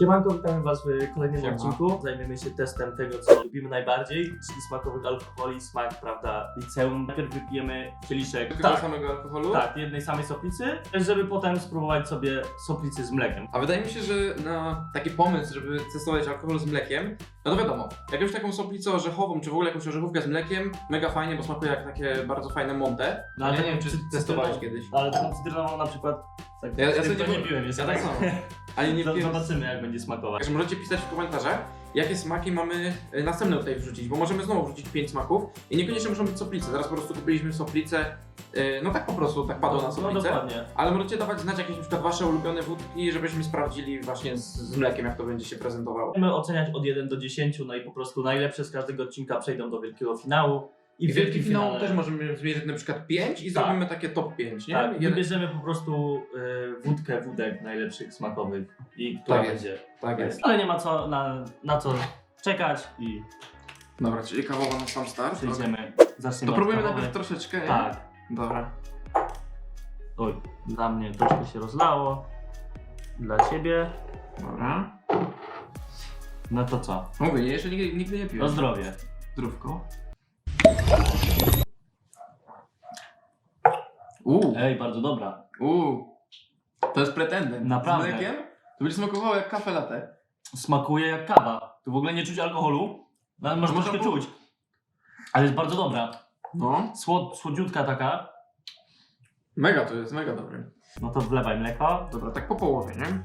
Siemanko, witamy Was w kolejnym Siema. odcinku. Zajmiemy się testem tego, co lubimy najbardziej, czyli smakowych alkoholi, smak, prawda, liceum. Najpierw wypijemy kieliszek, Tego tak, samego alkoholu? tak, jednej samej soplicy, żeby potem spróbować sobie soplicy z mlekiem. A wydaje mi się, że na taki pomysł, żeby testować alkohol z mlekiem, no to wiadomo, jakąś taką soplicę orzechową, czy w ogóle jakąś orzechówkę z mlekiem, mega fajnie, bo smakuje jak takie bardzo fajne monte. No, ale ja nie wiem, czy testowałeś kiedyś. Ale taką cytrynową na przykład, tak, Ja- ja sobie to nie- nie piłem, jest Ja tak samo. Ale nie piłem. Zobaczymy, jak będzie smakować. Także możecie pisać w komentarzach, jakie smaki mamy y, następne tutaj wrzucić, bo możemy znowu wrzucić 5 smaków i niekoniecznie muszą być soplice. Teraz po prostu kupiliśmy soplicę, y, no tak po prostu, tak padło na No soplicę. dokładnie. Ale możecie dawać znać jakieś na przykład wasze ulubione wódki, żebyśmy sprawdzili właśnie z, z mlekiem, jak to będzie się prezentowało. Będziemy oceniać od 1 do 10, no i po prostu najlepsze z każdego odcinka przejdą do wielkiego finału. I w wielki wielkim finał finale- też możemy zmierzyć na przykład 5 i Tak. zrobimy takie top 5, nie? Tak, Jeden- wybierzemy po prostu y, wódkę, wódek najlepszych smakowych i która Tak jest. będzie. Tak jest. Ale nie ma co na, na co czekać i Dobra, czyli kawowa na sam start. przejdziemy. Zaczniemy To próbujemy od kawowej. najpierw troszeczkę, nie? Tak. Dobra. Oj, dla mnie troszkę się rozlało. Dla ciebie. Dobra. No to co? Mówię, jeszcze nigdy, nigdy nie piłem. zdrowie. Zdrówko. Uuu, Ej, bardzo dobra. uuu. To jest pretendent. Naprawdę. Z mlekiem? To będzie smakowało jak kafe latte. Smakuje jak kawa. Tu w ogóle nie czuć alkoholu. No, ale może Można troszkę czuć. Ale jest bardzo dobra. No. Słod, słodziutka taka. Mega to jest, mega dobry. No to wlewaj mleko. Dobra, tak po połowie, nie?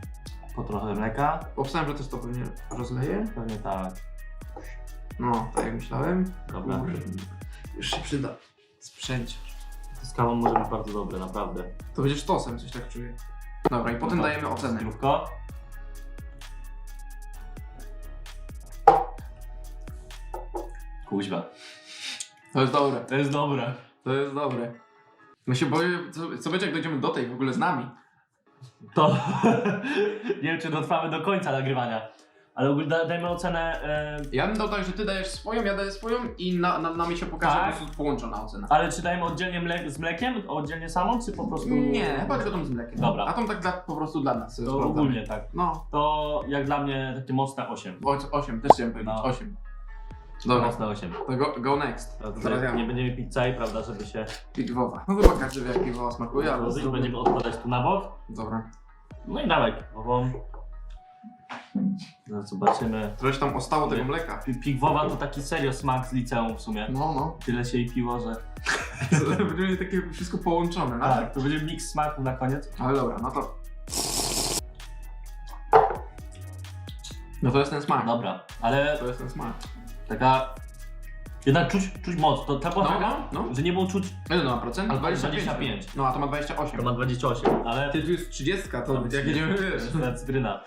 Po trochę mleka. Obstałem, że też to pewnie rozleję. Pewnie tak. No, tak jak myślałem. Dobra. Kurde, Już się przyda. Sprzęć. Z kawą może być bardzo dobre, naprawdę. To będzie sztosem, coś tak czuję. Dobra, i potem No to dajemy ocenę. Zdrówko. Kuźwa. To jest dobre. To jest dobre. To jest dobre. My się boję, co, co będzie jak dojdziemy do tej w ogóle z nami. To nie wiem, czy dotrwamy do końca nagrywania. Ale ogólnie da- dajmy ocenę. E, Ja bym dał tak, że ty dajesz swoją, ja daję swoją i na, na, na mi się pokaże Tak. po prostu połączona ocena. ale czy dajemy oddzielnie mle- z mlekiem, oddzielnie samą, czy po prostu. Nie, chyba tylko tą z mlekiem. Dobra. A tą tak dla, po prostu dla nas. To sprawdzamy. ogólnie tak. No, To jak dla mnie takie mocne 8. 8, też chciałem powiedzieć. No. 8. Dobra, Mocne 8. to go, go next. To Teraz ja. nie będziemy pić całej, prawda, żeby się Piwowa. No chyba każdy wie jak piwowa smakuje, ale rozłożyć. zróbmy- Będziemy odkładać tu na bok. Dobra. No i dawaj piwową. Zaraz zobaczymy. Trochę tam ostało tego mleka. Pi- Pigwowa to taki serio smak z liceum w sumie. No, no. Tyle się jej piło, że... Będziemy mieli takie wszystko połączone, no. Tak, to będzie miks smaku na koniec. Ale dobra, no to... No to jest ten smak. Dobra, ale To jest ten smak. taka... Jednak czuć, czuć moc. To, ta była No, taka, no, no. że nie było czuć... Ile to ma procent? Ale 25. 25. No, a to ma 28. To ma 28, ale... Ty tu jest 30, to No, jak jedziemy, wiesz. To jest cytryna.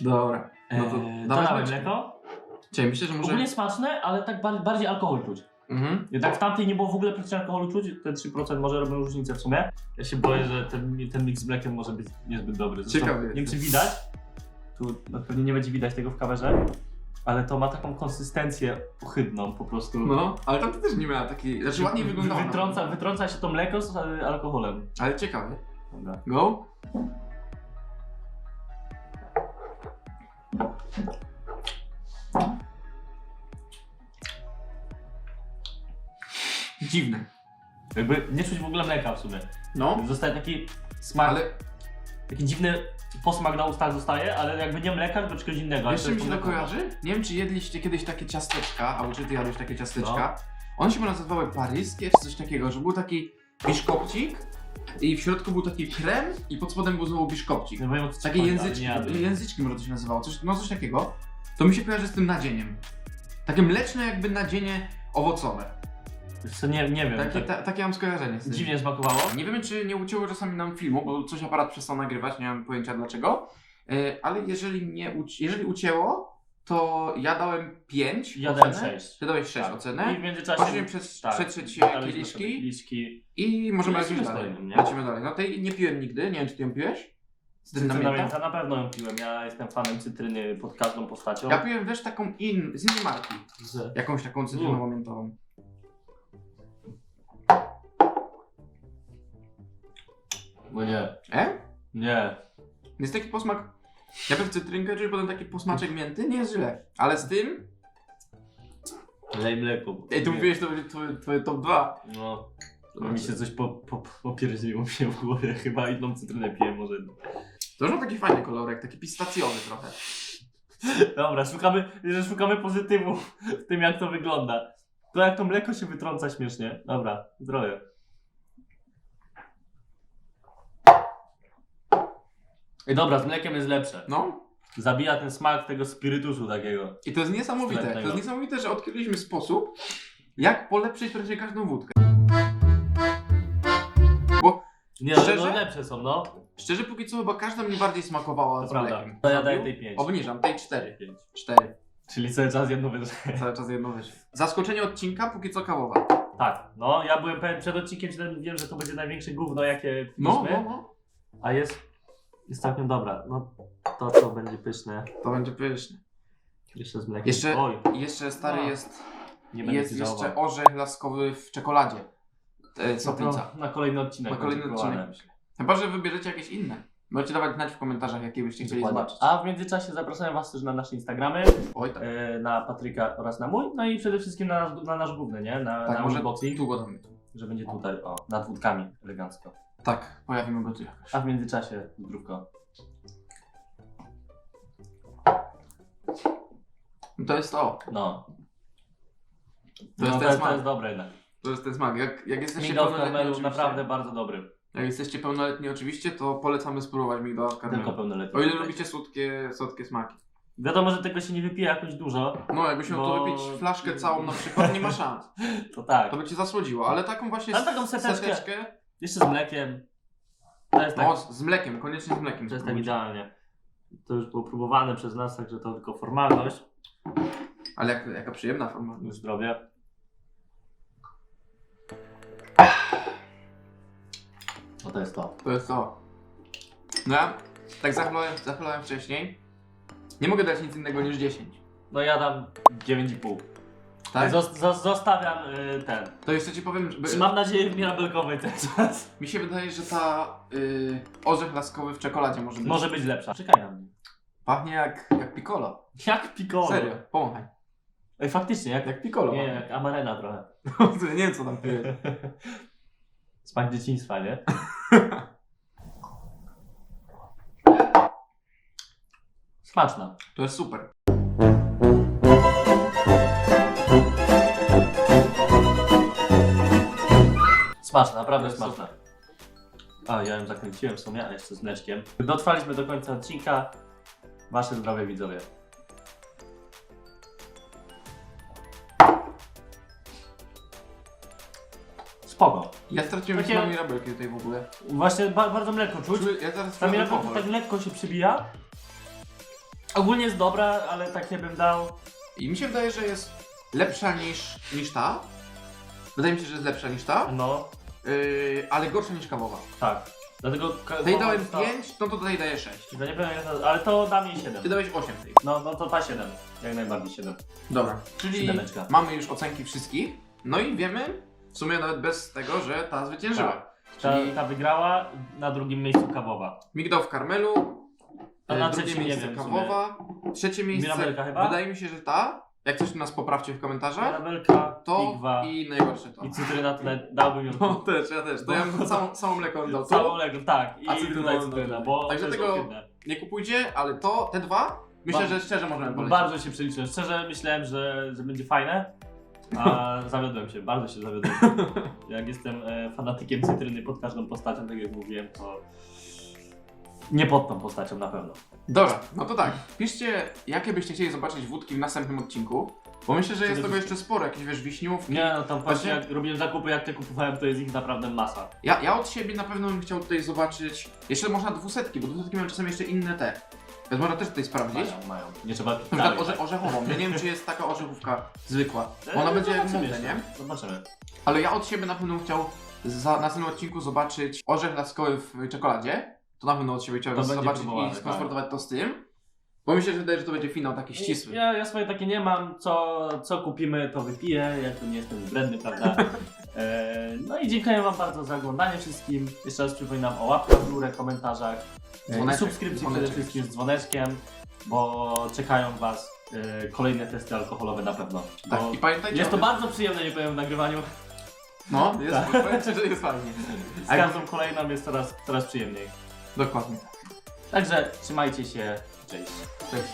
Dobra. No to Eee, to dawaj dawaj mleczko. mleko. Czyli myślę, że może... Ogólnie smaczne, ale tak bar- bardziej alkohol czuć. Mhm. Jednak w tamtej nie było w ogóle praktycznie alkoholu czuć, te 3% może robią różnicę w sumie. Ja się boję, że ten, ten mix z mlekiem może być niezbyt dobry. Ciekawy Nie wiem czy jestem. widać, tu no, pewnie nie będzie widać tego w kamerze, ale to ma taką konsystencję ohydną po prostu. No, ale tam też nie miała takiej... Znaczy ładnie wyglądała. Wytrąca, wytrąca się to mleko z e, alkoholem. Ale ciekawe. Dobra. Go? Dziwne. Jakby nie czuć w ogóle mleka w sumie. No, Zostaje taki smak, ale taki dziwny posmak na ustach zostaje, ale jakby nie mleka, tylko czegoś innego. ale to jest mi się to mleko. kojarzy? Nie wiem, czy jedliście kiedyś takie ciasteczka, albo czy ty jadłeś takie ciasteczka. No. One się nazywały paryskie, czy coś takiego, że był taki biszkopcik i w środku był taki krem i pod spodem był znowu biszkopcik. Nie wiem, Takie języczki, języczki może to się nazywało, coś, no coś takiego. To mi się kojarzy z tym nadzieniem. Takie mleczne jakby nadzienie owocowe. Co, nie, nie wiem. Takie, tak ta, takie mam skojarzenie z tym. dziwnie smakowało. Nie wiemy, czy nie ucięło czasami nam filmu, bo coś aparat przestał nagrywać, nie mam pojęcia dlaczego. E, Ale jeżeli nie uci- jeżeli ucięło, to ja dałem 5 Ja dałem 6. Ty dałeś 6 Tak. ocenę. I w międzyczasie Możemy przez, tak, przetrzeć się daliśmy sobie kieliszki kieliszki. i możemy Lecimy lecieć z dalej. kolejnym, nie? Lecimy dalej. No tej nie piłem nigdy, nie wiem czy ty ją piłeś? Cytryna Cytryna mięta? mięta na pewno ją piłem. Ja jestem fanem cytryny pod każdą postacią. Ja piłem też taką in, z innej marki. Z... Jakąś taką cytrynowo miętową. Bo nie. E? Nie. Jest taki posmak Najpierw cytrynkę, czyli potem taki posmaczek mięty, nie jest źle. Ale z tym... Lej mleko. Ej, tu mówiłeś, to będzie twoje, twoje top 2. No. Mi się coś po, po, popierdziło mi się w głowie. Chyba inną cytrynę piję może. To już ma taki fajny kolorek, taki pistacjowy trochę. Dobra, szukamy, że szukamy pozytywu w tym jak to wygląda. To jak to mleko się wytrąca śmiesznie. Dobra, zdrowie. I dobra, z mlekiem jest lepsze. No. Zabija ten smak tego spirytusu takiego. I to jest niesamowite. To jest niesamowite, że odkryliśmy sposób, jak polepszyć praktycznie każdą wódkę. Nie, Szczerze? no lepsze są, no. Szczerze, póki co chyba każda mi bardziej smakowała To z prawda. mlekiem. To ja daję tej 5. Obniżam, tej 4. 4. Czyli cały czas jedno wyżej. Cały czas jedno wyżej. Zaskoczenie odcinka, póki co kawowa. Tak, no ja byłem pewien przed odcinkiem, że wiem, że to będzie największe gówno jakie No, no, no. A jest, jest całkiem dobra. No to co będzie pyszne. To będzie pyszne. Jeszcze z mlekiem. Jeszcze, Oj, jeszcze stary No. jest, nie będę jest ci jeszcze żałował. orzech laskowy w czekoladzie. E, No to Na kolejny odcinek. Na kolejny będzie odcinek. myślę. Chyba, że wybierzecie jakieś inne. Możecie dawać znać w komentarzach, jakie byście chcieli Dokładnie. zobaczyć. A w międzyczasie zapraszam Was też na nasze Instagramy, Oj tak. e, na Patryka oraz na mój, no i przede wszystkim na, nasz- na nasz główny, nie? Na, Tak, na może unboxing, tu go damy. że będzie tutaj, o, nad wódkami elegancko. Tak, pojawimy go tu jakoś. A w międzyczasie zdrówko. To jest to. No. To no, jest ten to, smak. to jest dobre jednak. To jest ten smak. Jak, jak jesteście Migdał w pełnoletni karmelu oczywiście, naprawdę bardzo dobry. Jak jesteście pełnoletni oczywiście, to polecamy spróbować migdała w Tylko karmelu. pełnoletni. O ile lubicie słodkie, słodkie smaki. Wiadomo, że tego się nie wypije jakoś dużo, No, jakbyś miał to Bo- wypić flaszkę całą na przykład, nie ma szans. to tak. To by cię zasłodziło, ale taką właśnie Ale taką seteczkę. seteczkę Jeszcze z mlekiem. To jest tak, z mlekiem, koniecznie z mlekiem. to jest tak spróbujcie. idealnie. To już było próbowane przez nas, także to tylko formalność. Ale jak, jaka przyjemna forma. Zdrowie. No to jest to. To jest to. No ja tak zachwalałem, zachwalałem wcześniej. Nie mogę dać nic innego niż 10. No ja dam 9,5. Tak? Zos- zos- zostawiam y, ten. To jeszcze ci powiem, że Mam nadzieję w Mirabelkowej teraz. mi się wydaje, że ta y, orzech laskowy w czekoladzie może być. Może być lepsza. Czekaj na mnie. Pachnie jak, jak piccolo. Jak piccolo. Serio, pomachaj. Ej, faktycznie, jak, Jak piccolo. nie, pachnie. jak amarena trochę. nie wiem co tam pije. Smak dzieciństwa, nie? Smaczna. To jest super. Smaczna, naprawdę jest smaczna. A, ja ją zakręciłem w sumie, a jeszcze z mleczkiem. Dotrwaliśmy do końca odcinka. Wasze zdrowie widzowie. Spoko. Ja straciłem Takie- Takie... mirabelki tutaj w ogóle. Właśnie ba bardzo mleko czuć. Czuję- Ja teraz Ta czuję mirabelka alkohol. tak lekko się przybija. Ogólnie jest dobra, ale takie bym dał... I mi się wydaje, że jest lepsza niż, niż ta. Wydaje mi się, że jest lepsza niż ta, No, yy, ale gorsza niż kawowa. tak. Dlatego... ka- Tej dałem to- 5, no to tutaj daję 6. To nie powiem, jak to- ale to dam jej 7. Ty dałeś 8 tej. No, no to ta 7. Jak najbardziej 7. Dobra. Czyli Siódemeczka. mamy już ocenki wszystkich. No i wiemy, w sumie nawet bez tego, że ta zwyciężyła. Tak. Ta, Czyli ta wygrała, na drugim miejscu kawowa. migdał w karmelu, A e, na drugie trzecim nie miejsce wiem w sumie. kawowa, trzecie miejsce, Mirabelka chyba? wydaje mi się, że ta. Jak coś nas poprawcie w komentarzach, Mirabelka, to pigwa i, i najgorsze to. cytryna to nawet dałbym ją No też, ja też. To ja bym całą mleko dał. całą Lego, tak. I A tutaj dodam. cytryna, bo Także to jest tego- ohydne. nie kupujcie, ale to, te dwa, myślę, Ba- że szczerze możemy polecić. Bardzo się przeliczyłem. Szczerze myślałem, że, że będzie fajne, a zawiodłem się, bardzo się zawiodłem. Jak jestem e, fanatykiem cytryny pod każdą postacią, tak jak mówiłem, to nie pod tą postacią na pewno. Dobra, no to tak. Piszcie, jakie byście chcieli zobaczyć wódki w następnym odcinku. Bo myślę, że jest tego jeszcze sporo, jakieś wiesz, wiśniówki. Nie, no tam właśnie jak robiłem zakupy, jak te kupowałem, to jest ich naprawdę masa. Ja, ja od siebie na pewno bym chciał tutaj zobaczyć. Jeszcze można dwusetki, bo dwusetki mają czasem jeszcze inne te. Więc można też tutaj sprawdzić. Mają, mają. Nie trzeba Na przykład orze, orzechową. Ja nie wiem, czy jest taka orzechówka zwykła. Ona E, będzie jak zobaczymy jeszcze. nie? Zobaczymy. Ale ja od siebie na pewno bym chciał za, na następnym odcinku zobaczyć orzech laskowy w czekoladzie. To na pewno od siebie chciałbym będzie zobaczyć próbowane, i skonfrontować to z tym. Bo mi się wydaje, że to będzie finał taki ścisły. Ja, ja swoje takie nie mam, co, co kupimy, to wypiję, jak to nie jestem wredny, prawda? E, no i dziękuję wam bardzo za oglądanie wszystkim. Jeszcze raz przypominam o łapkach w górę, komentarzach. E, Dzwoneczek, subskrypcji przede dzwoneczek. wszystkim z dzwoneczkiem, bo czekają Was e, kolejne testy alkoholowe na pewno. Bo Tak, i pamiętajcie jest o to tym- bardzo przyjemne, nie powiem w nagrywaniu. No, jest, Tak. powiem ci, że jest fajnie. Z A jak- każdą kolejną jest coraz, coraz przyjemniej. Dokładnie. Tak. Także trzymajcie się. Cześć. Cześć.